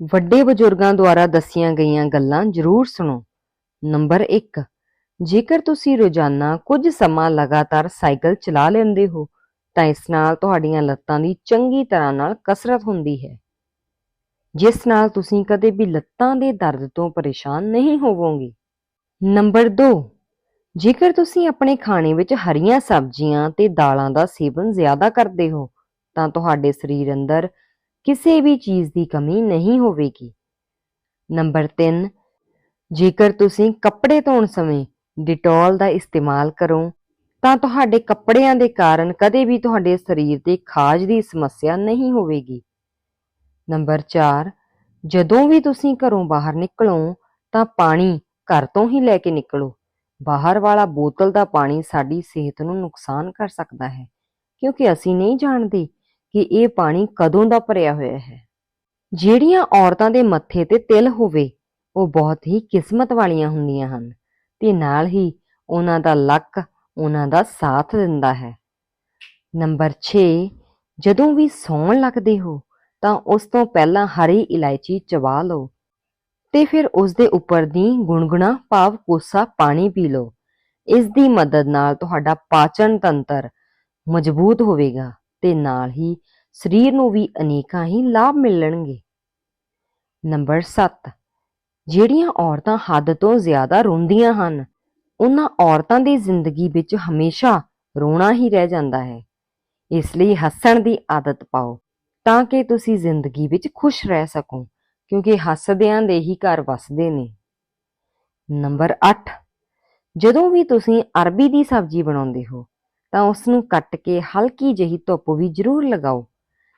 ਵੱਡੇ ਬਜ਼ੁਰਗਾਂ ਦੁਆਰਾ ਦੱਸੀਆਂ ਗਈਆਂ ਗੱਲਾਂ ਜ਼ਰੂਰ ਸੁਣੋ। ਨੰਬਰ 1 ਜੇਕਰ ਤੁਸੀਂ ਰੋਜ਼ਾਨਾ ਕੁਝ ਸਮਾਂ ਲਗਾਤਾਰ ਸਾਈਕਲ ਚਲਾ ਲੈਂਦੇ ਹੋ, ਤਾਂ ਇਸ ਨਾਲ ਤੁਹਾਡੀਆਂ ਲੱਤਾਂ ਦੀ ਚੰਗੀ ਤਰ੍ਹਾਂ ਨਾਲ ਕਸਰਤ ਹੁੰਦੀ ਹੈ। ਜਿਸ ਨਾਲ ਤੁਸੀਂ ਕਦੇ ਵੀ ਲੱਤਾਂ ਦੇ ਦਰਦ ਤੋਂ ਪਰੇਸ਼ਾਨ ਨਹੀਂ ਹੋਵੋਗੇ। ਨੰਬਰ 2 ਜੇਕਰ ਤੁਸੀਂ ਆਪਣੇ ਖਾਣੇ ਵਿੱਚ ਹਰੀਆਂ ਸਬਜ਼ੀਆਂ ਤੇ ਦਾਲਾਂ ਦਾ ਸੇਵਨ ਜ਼ਿਆਦਾ ਕਰਦੇ ਹੋ, ਤਾਂ ਤੁਹਾਡੇ ਸਰੀਰ ਅੰਦਰ ਕਿਸੇ ਵੀ ਚੀਜ਼ ਦੀ ਕਮੀ ਨਹੀਂ ਹੋਵੇਗੀ। ਨੰਬਰ 3 ਜੇਕਰ ਤੁਸੀਂ ਕੱਪੜੇ ਧੋਣ ਸਮੇਂ ਡਿਟੋਲ ਦਾ ਇਸਤੇਮਾਲ ਕਰੋ, ਤਾਂ ਤੁਹਾਡੇ ਕੱਪੜਿਆਂ ਦੇ ਕਾਰਨ ਕਦੇ ਵੀ ਤੁਹਾਡੇ ਸਰੀਰ ਤੇ ਖਾਜ ਦੀ ਸਮੱਸਿਆ ਨਹੀਂ ਹੋਵੇਗੀ। ਨੰਬਰ 4 ਜਦੋਂ ਵੀ ਤੁਸੀਂ ਘਰੋਂ ਬਾਹਰ ਨਿਕਲੋ, ਤਾਂ ਪਾਣੀ ਘਰ ਤੋਂ ਹੀ ਲੈ ਕੇ ਨਿਕਲੋ। ਬਾਹਰ ਵਾਲਾ ਬੋਤਲ ਦਾ ਪਾਣੀ ਸਾਡੀ ਸਿਹਤ ਨੂੰ ਨੁਕਸਾਨ ਕਰ ਸਕਦਾ ਹੈ, ਕਿਉਂਕਿ ਅਸੀਂ ਨਹੀਂ ਜਾਣਦੇ ਕਿ ਇਹ ਪਾਣੀ ਕਦੋਂ ਦਾ ਭਰਿਆ ਹੋਇਆ ਹੈ। ਜਿਹੜੀਆਂ ਔਰਤਾਂ ਦੇ ਮੱਥੇ ਤੇ ਤਿਲ ਹੋਵੇ, ਉਹ ਬਹੁਤ ਹੀ ਕਿਸਮਤ ਵਾਲੀਆਂ ਹੁੰਦੀਆਂ ਹਨ ਤੇ ਨਾਲ ਹੀ ਉਹਨਾਂ ਦਾ ਲੱਕ ਉਹਨਾਂ ਦਾ ਸਾਥ ਦਿੰਦਾ ਹੈ। ਨੰਬਰ 6 ਜਦੋਂ ਵੀ ਸੌਣ ਲੱਗਦੇ ਹੋ, ਤਾਂ ਉਸ ਤੋਂ ਪਹਿਲਾਂ ਹਰੀ ਇਲਾਇਚੀ ਚਬਾ ਲਓ ਤੇ ਫਿਰ ਉਸ ਦੇ ਉੱਪਰ ਦੀ ਗੁਣਗੁਣਾ ਭਾਵ ਕੋਸਾ ਪਾਣੀ ਪੀ ਲਓ। ਇਸ ਦੀ ਮਦਦ ਨਾਲ ਤੁਹਾਡਾ ਪਾਚਨ ਤੰਤਰ ਮਜ਼ਬੂਤ ਹੋਵੇਗਾ। ਤੇ ਨਾਲ ਹੀ ਸਰੀਰ ਨੂੰ ਵੀ ਅਨੇਕਾਂ ਹੀ ਲਾਭ ਮਿਲਣਗੇ। ਨੰਬਰ 7 ਜਿਹੜੀਆਂ ਔਰਤਾਂ ਹੱਦ ਤੋਂ ਜ਼ਿਆਦਾ ਰੋਂਦੀਆਂ ਹਨ, ਉਹਨਾਂ ਔਰਤਾਂ ਦੀ ਜ਼ਿੰਦਗੀ ਵਿੱਚ ਹਮੇਸ਼ਾ ਰੋਣਾ ਹੀ ਰਹਿ ਜਾਂਦਾ ਹੈ। ਇਸ ਲਈ ਹੱਸਣ ਦੀ ਆਦਤ ਪਾਓ ਤਾਂ ਕਿ ਤੁਸੀਂ ਜ਼ਿੰਦਗੀ ਵਿੱਚ ਖੁਸ਼ ਰਹਿ ਸਕੋ, ਕਿਉਂਕਿ ਹੱਸਦਿਆਂ ਦੇ ਹੀ ਘਰ ਵਸਦੇ ਨੇ। ਨੰਬਰ 8 ਜਦੋਂ ਵੀ ਤੁਸੀਂ ਅਰਬੀ ਦੀ ਸਬਜ਼ੀ ਬਣਾਉਂਦੇ ਹੋ ਤਾਂ ਉਸ ਨੂੰ ਕੱਟ ਕੇ ਹਲਕੀ ਜਿਹੀ ਧੁੱਪ ਵੀ ਜ਼ਰੂਰ ਲਗਾਓ।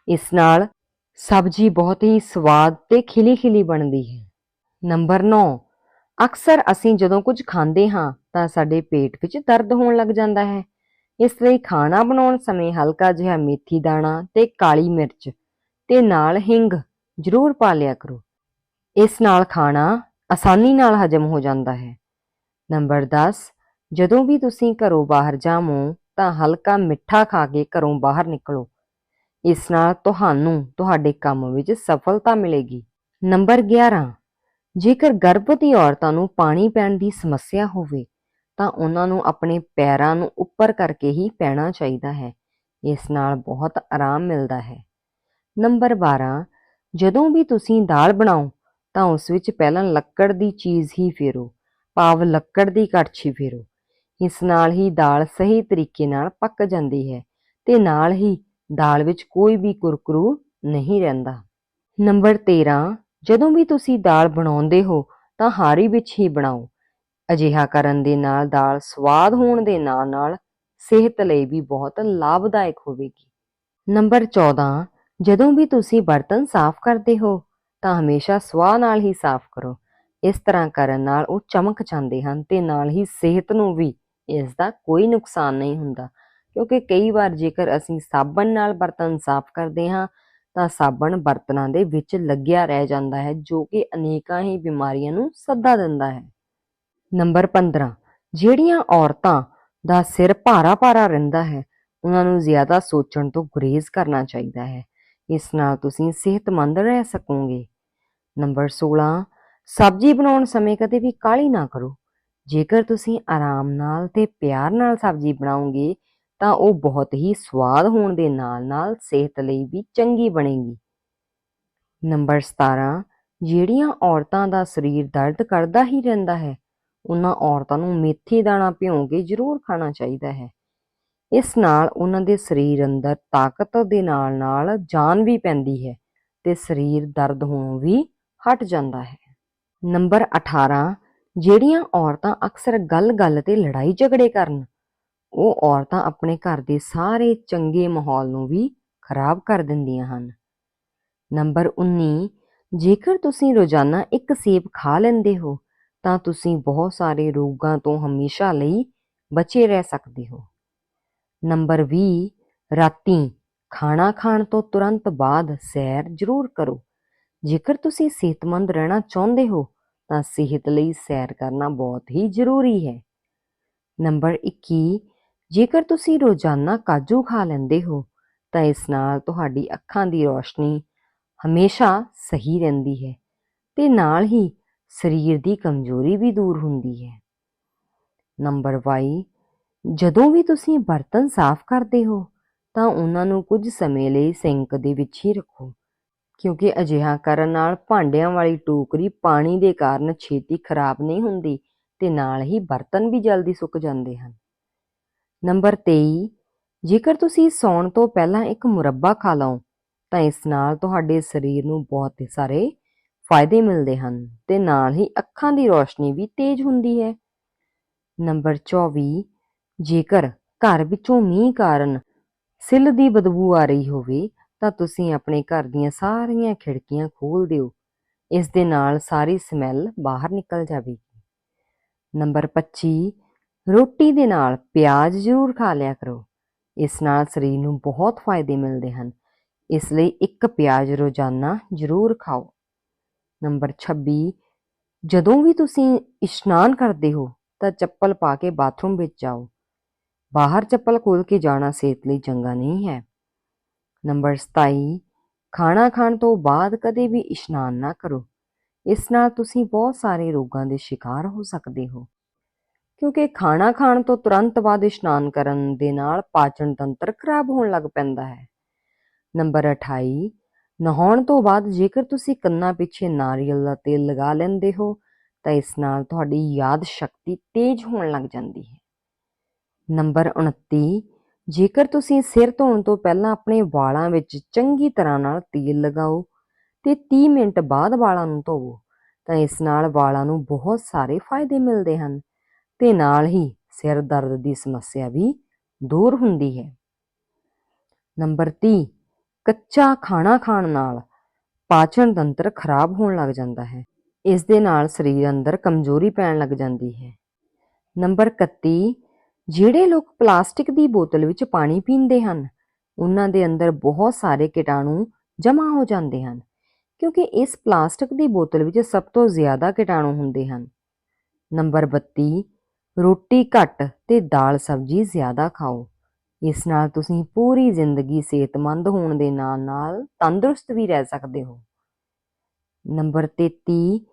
ਇਸ ਨਾਲ ਸਬਜ਼ੀ ਬਹੁਤ ਹੀ ਸਵਾਦ ਤੇ ਖਿਲੀ-ਖਿਲੀ ਬਣਦੀ ਹੈ। ਨੰਬਰ 9 ਅਕਸਰ ਅਸੀਂ ਜਦੋਂ ਕੁਝ ਖਾਂਦੇ ਹਾਂ ਤਾਂ ਸਾਡੇ ਪੇਟ ਵਿੱਚ ਦਰਦ ਹੋਣ ਲੱਗ ਜਾਂਦਾ ਹੈ। ਇਸ ਲਈ ਖਾਣਾ ਬਣਾਉਣ ਸਮੇਂ ਹਲਕਾ ਜਿਹਾ ਮੇਥੀ ਦਾਣਾ ਤੇ ਕਾਲੀ ਮਿਰਚ ਤੇ ਨਾਲ ਹਿੰਗ ਜ਼ਰੂਰ ਪਾ ਲਿਆ ਕਰੋ। ਇਸ ਨਾਲ ਖਾਣਾ ਆਸਾਨੀ ਨਾਲ ਹਜਮ ਹੋ ਜਾਂਦਾ ਹੈ। ਨੰਬਰ 10 ਜਦੋਂ ਵੀ ਤੁਸੀਂ ਘਰੋਂ ਬਾਹਰ ਜਾਵੋ ਤਾਂ ਹਲਕਾ ਮਿੱਠਾ ਖਾ ਕੇ ਘਰੋਂ ਬਾਹਰ ਨਿਕਲੋ। ਇਸ ਨਾਲ ਤੁਹਾਨੂੰ ਤੁਹਾਡੇ ਕੰਮ ਵਿੱਚ ਸਫਲਤਾ ਮਿਲੇਗੀ। ਨੰਬਰ 11 ਜੇਕਰ ਗਰਭਵਤੀ ਔਰਤਾਂ ਨੂੰ ਪਾਣੀ ਪੈਣ ਦੀ ਸਮੱਸਿਆ ਹੋਵੇ, ਤਾਂ ਉਹਨਾਂ ਨੂੰ ਆਪਣੇ ਪੈਰਾਂ ਨੂੰ ਉੱਪਰ ਕਰਕੇ ਹੀ ਪੈਣਾ ਚਾਹੀਦਾ ਹੈ। ਇਸ ਨਾਲ ਬਹੁਤ ਆਰਾਮ ਮਿਲਦਾ ਹੈ। ਨੰਬਰ 12 ਜਦੋਂ ਵੀ ਤੁਸੀਂ ਦਾਲ ਬਣਾਓ, ਤਾਂ ਉਸ ਵਿੱਚ ਪਹਿਲਾਂ ਲੱਕੜ ਦੀ ਚੀਜ਼ ਹੀ ਫੇਰੋ। ਭਾਵ ਲੱਕੜ ਦੀ ਕੜਛੀ ਫੇਰੋ। ਇਸ ਨਾਲ ਹੀ ਦਾਲ ਸਹੀ ਤਰੀਕੇ ਨਾਲ ਪੱਕ ਜਾਂਦੀ ਹੈ ਤੇ ਨਾਲ ਹੀ ਦਾਲ ਵਿੱਚ ਕੋਈ ਵੀ ਕੁਰਕਰੂ ਨਹੀਂ ਰਹਿੰਦਾ। ਨੰਬਰ 13 ਜਦੋਂ ਵੀ ਤੁਸੀਂ ਦਾਲ ਬਣਾਉਂਦੇ ਹੋ ਤਾਂ ਹਾਰੀ ਵਿੱਚ ਹੀ ਬਣਾਓ। ਅਜਿਹਾ ਕਰਨ ਦੇ ਨਾਲ ਦਾਲ ਸਵਾਦ ਹੋਣ ਦੇ ਨਾਲ ਨਾਲ ਸਿਹਤ ਲਈ ਵੀ ਬਹੁਤ ਲਾਭਦਾਇਕ ਹੋਵੇਗੀ। ਨੰਬਰ 14 ਜਦੋਂ ਵੀ ਤੁਸੀਂ ਬਰਤਨ ਸਾਫ਼ ਕਰਦੇ ਹੋ ਤਾਂ ਹਮੇਸ਼ਾ ਸਵਾਹ ਨਾਲ ਹੀ ਸਾਫ਼ ਕਰੋ। ਇਸ ਤਰ੍ਹਾਂ ਕਰਨ ਨਾਲ ਉਹ ਚਮਕ ਜਾਂਦੇ ਹਨ ਤੇ ਨਾਲ ਹੀ ਸਿਹਤ ਨੂੰ ਵੀ ਇਸ ਦਾ ਕੋਈ ਨੁਕਸਾਨ ਨਹੀਂ ਹੁੰਦਾ। ਕਿਉਂਕਿ ਕਈ ਵਾਰ ਜੇਕਰ ਅਸੀਂ ਸਾਬਣ ਨਾਲ ਬਰਤਨ ਸਾਫ਼ ਕਰਦੇ ਹਾਂ, ਤਾਂ ਸਾਬਣ ਬਰਤਨਾਂ ਦੇ ਵਿੱਚ ਲੱਗਿਆ ਰਹਿ ਜਾਂਦਾ ਹੈ, ਜੋ ਕਿ ਅਨੇਕਾਂ ਹੀ ਬਿਮਾਰੀਆਂ ਨੂੰ ਸੱਦਾ ਦਿੰਦਾ ਹੈ। ਨੰਬਰ 15 ਜਿਹੜੀਆਂ ਔਰਤਾਂ ਦਾ ਸਿਰ ਭਾਰਾ-ਭਾਰਾ ਰਹਿੰਦਾ ਹੈ, ਉਹਨਾਂ ਨੂੰ ਜ਼ਿਆਦਾ ਸੋਚਣ ਤੋਂ ਗੁਰੇਜ਼ ਕਰਨਾ ਚਾਹੀਦਾ ਹੈ। ਇਸ ਨਾਲ ਤੁਸੀਂ ਸਿਹਤਮੰਦ ਰਹਿ ਸਕੋਗੇ। ਨੰਬਰ 16 ਸਬਜ਼ੀ ਬਣਾਉਣ ਸਮੇਂ ਕਦੇ ਵੀ ਕਾਹਲੀ ਨਾ ਕਰੋ। ਜੇਕਰ ਤੁਸੀਂ ਆਰਾਮ ਨਾਲ ਤੇ ਪਿਆਰ ਨਾਲ ਸਬਜ਼ੀ ਬਣਾਓਗੇ, ਤਾਂ ਉਹ ਬਹੁਤ ਹੀ ਸਵਾਦ ਹੋਣ ਦੇ ਨਾਲ-ਨਾਲ ਸਿਹਤ ਲਈ ਵੀ ਚੰਗੀ ਬਣੇਗੀ। ਨੰਬਰ 17 ਜਿਹੜੀਆਂ ਔਰਤਾਂ ਦਾ ਸਰੀਰ ਦਰਦ ਕਰਦਾ ਹੀ ਰਹਿੰਦਾ ਹੈ, ਉਹਨਾਂ ਔਰਤਾਂ ਨੂੰ ਮੇਥੀ ਦਾਣਾ ਭਿਉਂ ਕੇ ਜ਼ਰੂਰ ਖਾਣਾ ਚਾਹੀਦਾ ਹੈ। ਇਸ ਨਾਲ ਉਹਨਾਂ ਦੇ ਸਰੀਰ ਅੰਦਰ ਤਾਕਤ ਦੇ ਨਾਲ-ਨਾਲ ਜਾਨ ਵੀ ਪੈਂਦੀ ਹੈ ਤੇ ਸਰੀਰ ਦਰਦ ਹੋਣੋਂ ਵੀ ਹਟ ਜਾਂਦਾ ਹੈ। ਨੰਬਰ 18 ਜਿਹੜੀਆਂ ਔਰਤਾਂ ਅਕਸਰ ਗੱਲ-ਗੱਲ ਤੇ ਲੜਾਈ ਝਗੜੇ ਕਰਨ, ਉਹ ਔਰਤਾਂ ਆਪਣੇ ਘਰ ਦੇ ਸਾਰੇ ਚੰਗੇ ਮਾਹੌਲ ਨੂੰ ਵੀ ਖਰਾਬ ਕਰ ਦਿੰਦੀਆਂ ਹਨ। ਨੰਬਰ 19 ਜੇਕਰ ਤੁਸੀਂ ਰੋਜ਼ਾਨਾ ਇੱਕ ਸੇਬ ਖਾ ਲੈਂਦੇ ਹੋ, ਤਾਂ ਤੁਸੀਂ ਬਹੁਤ ਸਾਰੇ ਰੋਗਾਂ ਤੋਂ ਹਮੇਸ਼ਾ ਲਈ ਬਚੇ ਰਹਿ ਸਕਦੇ ਹੋ। ਨੰਬਰ 20 ਰਾਤੀ ਖਾਣਾ ਖਾਣ ਤੋਂ ਤੁਰੰਤ ਬਾਅਦ ਸੈਰ ਜ਼ਰੂਰ ਕਰੋ। ਜੇਕਰ ਤੁਸੀਂ ਸਿਹਤਮੰਦ ਰਹਿਣਾ ਚਾਹੁੰਦੇ ਹੋ ਤਾਂ ਸਿਹਤ ਲਈ ਸੈਰ ਕਰਨਾ ਬਹੁਤ ਹੀ ਜ਼ਰੂਰੀ ਹੈ। ਨੰਬਰ 21 ਜੇਕਰ ਤੁਸੀਂ ਰੋਜ਼ਾਨਾ ਕਾਜੂ ਖਾ ਲੈਂਦੇ ਹੋ, ਤਾਂ ਇਸ ਨਾਲ ਤੁਹਾਡੀ ਅੱਖਾਂ ਦੀ ਰੋਸ਼ਨੀ ਹਮੇਸ਼ਾ ਸਹੀ ਰਹਿੰਦੀ ਹੈ ਤੇ ਨਾਲ ਹੀ ਸਰੀਰ ਦੀ ਕਮਜ਼ੋਰੀ ਵੀ ਦੂਰ ਹੁੰਦੀ ਹੈ। ਨੰਬਰ 22 ਜਦੋਂ ਵੀ ਤੁਸੀਂ ਬਰਤਨ ਸਾਫ਼ ਕਰਦੇ ਹੋ, ਤਾਂ ਉਹਨਾਂ ਨੂੰ ਕੁਝ ਸਮੇਂ ਲਈ ਸਿੰਕ ਦੇ ਵਿੱਚ ਹੀ ਰੱਖੋ। ਕਿਉਂਕਿ ਅਜਿਹਾ ਕਰਨ ਨਾਲ ਭਾਂਡਿਆਂ ਵਾਲੀ ਟੋਕਰੀ ਪਾਣੀ ਦੇ ਕਾਰਨ ਛੇਤੀ ਖਰਾਬ ਨਹੀਂ ਹੁੰਦੀ ਤੇ ਨਾਲ ਹੀ ਬਰਤਨ ਵੀ ਜਲਦੀ ਸੁੱਕ ਜਾਂਦੇ ਹਨ। ਨੰਬਰ 23 ਜੇਕਰ ਤੁਸੀਂ ਸੌਣ ਤੋਂ ਪਹਿਲਾਂ ਇੱਕ ਮੁਰੱਬਾ ਖਾ ਲਓ, ਤਾਂ ਇਸ ਨਾਲ ਤੁਹਾਡੇ ਸਰੀਰ ਨੂੰ ਬਹੁਤ ਸਾਰੇ ਫਾਇਦੇ ਮਿਲਦੇ ਹਨ ਤੇ ਨਾਲ ਹੀ ਅੱਖਾਂ ਦੀ ਰੋਸ਼ਨੀ ਵੀ ਤੇਜ਼ ਹੁੰਦੀ ਹੈ। ਨੰਬਰ 24 ਜੇਕਰ ਘਰ ਵਿੱਚੋਂ ਮੀਂਹ ਕਾਰਨ ਸਿੱਲ ਦੀ ਬਦਬੂ ਆ ਰਹੀ ਹੋਵੇ ਤਾਂ ਤੁਸੀਂ ਆਪਣੇ ਘਰ ਦੀਆਂ ਸਾਰੀਆਂ ਖਿੜਕੀਆਂ ਖੋਲ ਦਿਓ। ਇਸ ਦੇ ਨਾਲ ਸਾਰੀ ਸਮੈਲ ਬਾਹਰ ਨਿਕਲ ਜਾਵੇਗੀ। ਨੰਬਰ 25 ਰੋਟੀ ਦੇ ਨਾਲ ਪਿਆਜ਼ ਜ਼ਰੂਰ ਖਾ ਲਿਆ ਕਰੋ। ਇਸ ਨਾਲ ਸਰੀਰ ਨੂੰ ਬਹੁਤ ਫਾਇਦੇ ਮਿਲਦੇ ਹਨ। ਇਸ ਲਈ ਇੱਕ ਪਿਆਜ਼ ਰੋਜ਼ਾਨਾ ਜ਼ਰੂਰ ਖਾਓ। ਨੰਬਰ 26 ਜਦੋਂ ਵੀ ਤੁਸੀਂ ਇਸ਼ਨਾਨ ਕਰਦੇ ਹੋ, ਤਾਂ ਚੱਪਲ ਪਾ ਕੇ ਬਾਥਰੂਮ ਵਿੱਚ ਜਾਓ। ਬਾਹਰ ਚੱਪਲ ਖੋਲ ਕੇ ਜਾਣਾ ਸਿਹਤ ਲਈ ਚੰਗਾ ਨਹੀਂ ਹੈ। ਨੰਬਰ 27 ਖਾਣਾ ਖਾਣ ਤੋਂ ਬਾਅਦ ਕਦੇ ਵੀ ਇਸ਼ਨਾਨ ਨਾ ਕਰੋ। ਇਸ ਨਾਲ ਤੁਸੀਂ ਬਹੁਤ ਸਾਰੇ ਰੋਗਾਂ ਦੇ ਸ਼ਿਕਾਰ ਹੋ ਸਕਦੇ ਹੋ। ਕਿਉਂਕਿ ਖਾਣਾ ਖਾਣ ਤੋਂ ਤੁਰੰਤ ਬਾਅਦ ਇਸ਼ਨਾਨ ਕਰਨ ਦੇ ਨਾਲ ਪਾਚਨ ਤੰਤਰ ਖਰਾਬ ਹੋਣ ਲੱਗ ਪੈਂਦਾ ਹੈ। ਨੰਬਰ 28 ਨਹਾਉਣ ਤੋਂ ਬਾਅਦ ਜੇਕਰ ਤੁਸੀਂ ਕੰਨਾਂ ਪਿੱਛੇ ਨਾਰੀਅਲ ਦਾ ਤੇਲ ਲਗਾ ਲੈਂਦੇ ਹੋ, ਤਾਂ ਇਸ ਨਾਲ ਤੁਹਾਡੀ ਯਾਦ ਸ਼ਕਤੀ ਤੇਜ਼ ਹੋਣ ਲੱਗ ਜਾਂਦੀ ਹੈ। ਨੰਬਰ 29 ਜੇਕਰ ਤੁਸੀਂ ਸਿਰ ਧੋਣ ਤੋਂ ਪਹਿਲਾਂ ਆਪਣੇ ਵਾਲਾਂ ਵਿੱਚ ਚੰਗੀ ਤਰ੍ਹਾਂ ਨਾਲ ਤੇਲ ਲਗਾਓ ਤੇ 30 ਮਿੰਟ ਬਾਅਦ ਵਾਲਾਂ ਨੂੰ ਧੋਵੋ, ਤਾਂ ਇਸ ਨਾਲ ਵਾਲਾਂ ਨੂੰ ਬਹੁਤ ਸਾਰੇ ਫਾਇਦੇ ਮਿਲਦੇ ਹਨ ਤੇ ਨਾਲ ਹੀ ਸਿਰ ਦਰਦ ਦੀ ਸਮੱਸਿਆ ਵੀ ਦੂਰ ਹੁੰਦੀ ਹੈ। ਨੰਬਰ 30 ਕੱਚਾ ਖਾਣਾ ਖਾਣ ਨਾਲ ਪਾਚਨ ਤੰਤਰ ਖਰਾਬ ਹੋਣ ਲੱਗ ਜਾਂਦਾ ਹੈ। ਇਸ ਦੇ ਨਾਲ ਸਰੀਰ ਅੰਦਰ ਕਮਜ਼ੋਰੀ ਪੈਣ ਲੱਗ ਜਾਂਦੀ ਹੈ। ਨੰਬਰ 31 ਜਿਹੜੇ ਲੋਕ ਪਲਾਸਟਿਕ ਦੀ ਬੋਤਲ ਵਿੱਚ ਪਾਣੀ ਪੀਂਦੇ ਹਨ, ਉਹਨਾਂ ਦੇ ਅੰਦਰ ਬਹੁਤ ਸਾਰੇ ਕੀਟਾਣੂ ਜਮ੍ਹਾਂ ਹੋ ਜਾਂਦੇ ਹਨ, ਕਿਉਂਕਿ ਇਸ ਪਲਾਸਟਿਕ ਦੀ ਬੋਤਲ ਵਿੱਚ ਸਭ ਤੋਂ ਜ਼ਿਆਦਾ ਕੀਟਾਣੂ ਹੁੰਦੇ ਹਨ। ਨੰਬਰ 32 ਰੋਟੀ ਘੱਟ ਤੇ ਦਾਲ ਸਬਜ਼ੀ ਜ਼ਿਆਦਾ ਖਾਓ। ਇਸ ਨਾਲ ਤੁਸੀਂ ਪੂਰੀ ਜ਼ਿੰਦਗੀ ਸਿਹਤਮੰਦ ਹੋਣ ਦੇ ਨਾਲ-ਨਾਲ ਤੰਦਰੁਸਤ ਵੀ ਰਹਿ ਸਕਦੇ ਹੋ। ਨੰਬਰ 33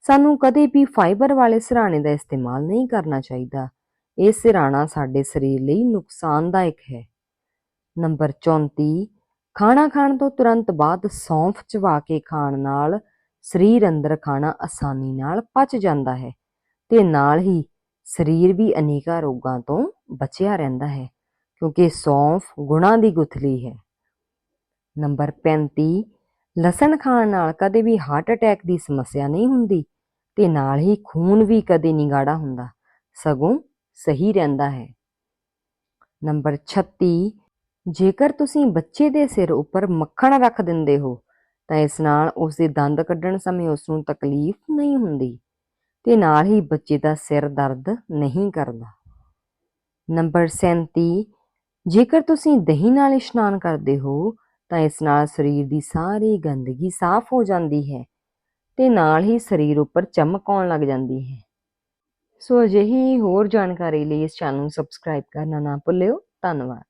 ਸਾਨੂੰ ਕਦੇ ਵੀ ਫਾਈਬਰ ਵਾਲੇ ਸਿਰਹਾਣੇ ਦਾ ਇਸਤੇਮਾਲ ਨਹੀਂ ਕਰਨਾ ਚਾਹੀਦਾ। ਇਹ ਸਿਰਹਾਣਾ ਸਾਡੇ ਸਰੀਰ ਲਈ ਨੁਕਸਾਨਦਾਇਕ ਹੈ। ਨੰਬਰ 34 ਖਾਣਾ ਖਾਣ ਤੋਂ ਤੁਰੰਤ ਬਾਅਦ ਸੌਂਫ ਚਵਾ ਕੇ ਖਾਣ ਨਾਲ ਸਰੀਰ ਅੰਦਰ ਖਾਣਾ ਆਸਾਨੀ ਨਾਲ ਪਚ ਜਾਂਦਾ ਹੈ ਤੇ ਨਾਲ ਹੀ ਸਰੀਰ ਵੀ ਅਨੇਕਾਂ ਰੋਗਾਂ ਤੋਂ ਬਚਿਆ ਰਹਿੰਦਾ ਹੈ ਕਿਉਂਕਿ ਸੌਂਫ ਗੁਣਾ ਦੀ ਗੁਥਲੀ ਹੈ। ਨੰਬਰ 35 ਲਸਣ ਖਾਣ ਨਾਲ ਕਦੇ ਵੀ ਹਾਰਟ ਅਟੈਕ ਦੀ ਸਮੱਸਿਆ ਨਹੀਂ ਹੁੰਦੀ ਤੇ ਨਾਲ ਹੀ ਖੂਨ ਵੀ ਕਦੇ ਨਹੀਂ ਗਾੜਾ ਹੁੰਦਾ, ਸਗੋਂ ਸਹੀ ਰਹਿੰਦਾ ਹੈ। ਨੰਬਰ 36 ਜੇਕਰ ਤੁਸੀਂ ਬੱਚੇ ਦੇ ਸਿਰ ਉੱਪਰ ਮੱਖਣ ਰੱਖ ਦਿੰਦੇ ਹੋ, ਤਾਂ ਇਸ ਨਾਲ ਉਸ ਦੇ ਦੰਦ ਕੱਢਣ ਸਮੇਂ ਉਸ ਨੂੰ ਤਕਲੀਫ ਨਹੀਂ ਹੁੰਦੀ ਤੇ ਨਾਲ ਹੀ ਬੱਚੇ ਦਾ ਸਿਰ ਦਰਦ ਨਹੀਂ ਕਰਦਾ। ਨੰਬਰ 37 ਜੇਕਰ ਤੁਸੀਂ ਦਹੀਂ ਨਾਲ ਇਸ਼ਨਾਨ ਕਰਦੇ ਹੋ, ਤਾਂ ਇਸ ਨਾਲ ਸਰੀਰ ਦੀ ਸਾਰੀ ਗੰਦਗੀ ਸਾਫ਼ ਹੋ ਜਾਂਦੀ ਹੈ ਤੇ ਨਾਲ ਹੀ ਸਰੀਰ ਉੱਪਰ ਚਮਕ ਆਉਣ ਲੱਗ ਜਾਂਦੀ ਹੈ। ਸੋ ਅਜਿਹੀ ਹੋਰ ਜਾਣਕਾਰੀ ਲਈ ਇਸ ਚੈਨਲ ਨੂੰ ਸਬਸਕ੍ਰਾਈਬ ਕਰਨਾ ਨਾ ਭੁੱਲਿਓ। ਧੰਨਵਾਦ।